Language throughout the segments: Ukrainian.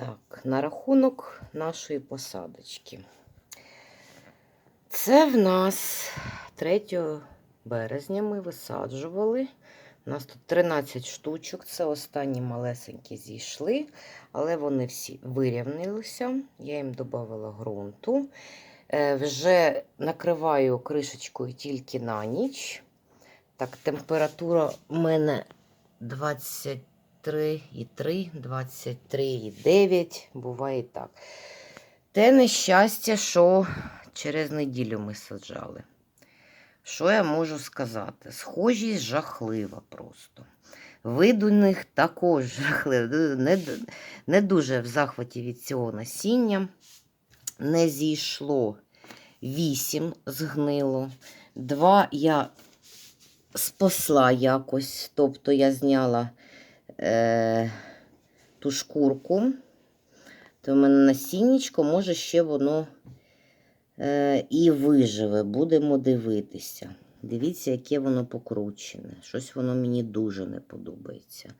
Так, на рахунок нашої посадочки. Це в нас 3 березня ми висаджували. У нас тут 13 штучок. Це останні малесенькі зійшли, але вони всі вирівнялися. Я їм додавала ґрунту. Е, Вже накриваю кришечкою тільки на ніч. Так, температура у мене 23,3, 23,9, буває і так. Те нещастя, що через неділю ми саджали. Що я можу сказати? Схожість жахлива просто. Вид у них також жахливий. Не, не дуже в захваті від цього насіння. Не зійшло 8 згнило. Два я спасла якось. Тобто я зняла е, ту шкурку. То в мене насіннячко, може, ще воно е, і виживе. Будемо дивитися. Дивіться, яке воно покручене. Щось воно мені дуже не подобається.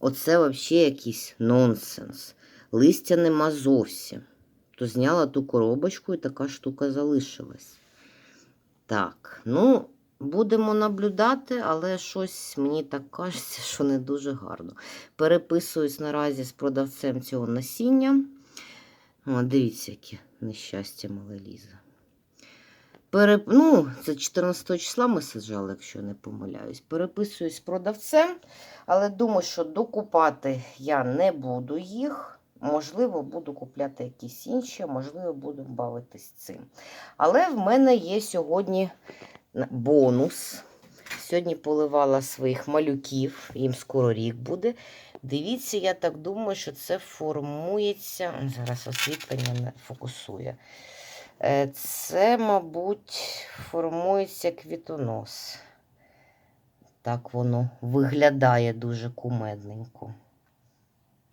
Оце взагалі якийсь нонсенс. Листя нема зовсім. То зняла ту коробочку і така штука залишилась. Так, ну, будемо наблюдати, але щось мені так кажеться, що не дуже гарно. Переписуюсь наразі з продавцем цього насіння. О, дивіться, яке нещастя мале лізе. Переп... Ну, це 14 числа ми саджали, якщо не помиляюсь. Переписуюсь з продавцем, але думаю, що докупати я не буду їх. Можливо, буду купляти якісь інші, можливо, буду бавитись цим. Але в мене є сьогодні бонус. Сьогодні поливала своїх малюків, їм скоро рік буде. Дивіться, я так думаю, що це формується. Зараз освітлення не фокусує. Е, Це, мабуть, формується квітонос. Так воно виглядає дуже кумедненько.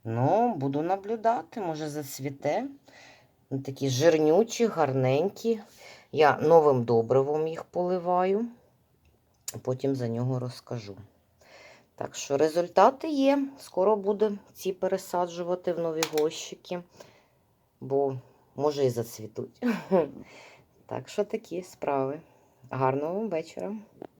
Ну, буду наблюдати, може зацвіте. Такі жирнючі, гарненькі. Я новим добривом їх поливаю, потім за нього розкажу. Так що результати є. Скоро буду ці пересаджувати в нові горщики, бо може і зацвітуть. Так що такі справи. Гарного вам вечора.